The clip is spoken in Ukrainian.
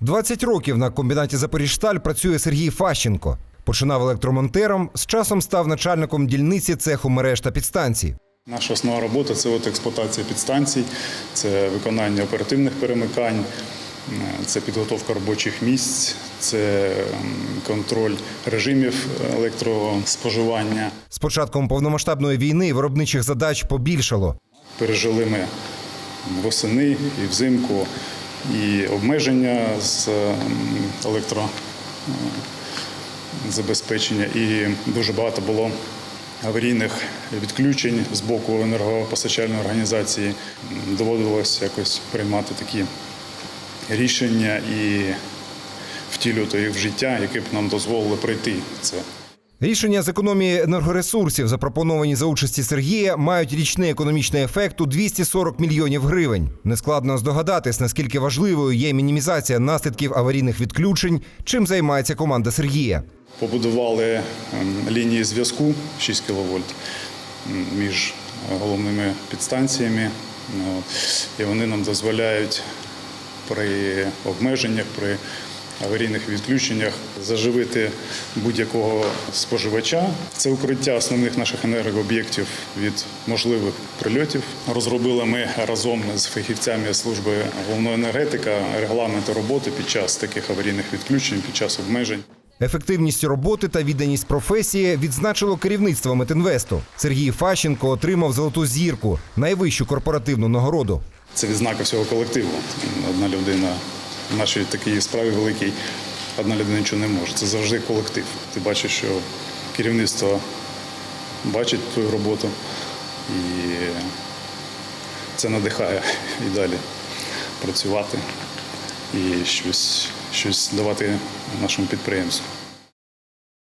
20 років на комбінаті Запоріжсталь працює Сергій Фащенко. Починав електромонтером, з часом став начальником дільниці цеху мереж та підстанцій. Наша основна робота це от експлуатація підстанцій, це виконання оперативних перемикань, це підготовка робочих місць, це контроль режимів електроспоживання. З початком повномасштабної війни виробничих задач побільшало. Пережили ми восени і взимку, і обмеження з електрозабезпечення, і дуже багато було аварійних відключень з боку енергопостачальної організації. Доводилось якось приймати такі рішення і втілювати їх в життя, які б нам дозволили пройти це. Рішення з економії енергоресурсів, запропоновані за участі Сергія, мають річний економічний ефект у 240 мільйонів гривень. Нескладно здогадатись, наскільки важливою є мінімізація наслідків аварійних відключень, чим займається команда Сергія. Побудували ем, лінії зв'язку 6 кВт між головними підстанціями. Ну. І вони нам дозволяють при обмеженнях, при аварійних відключеннях заживити будь-якого споживача. Це укриття основних наших енергооб'єктів від можливих прильотів. Розробили ми разом з фахівцями служби головної енергетика регламенти роботи під час таких аварійних відключень, під час обмежень. Ефективність роботи та відданість професії відзначило керівництво Метинвесту. Сергій Фащенко отримав золоту зірку, найвищу корпоративну нагороду. Це відзнака всього колективу. Одна людина в нашій такій справі великій, одна людина нічого не може. Це завжди колектив. Ти бачиш, що керівництво бачить твою роботу і це надихає і далі працювати і щось, щось давати нашому підприємству.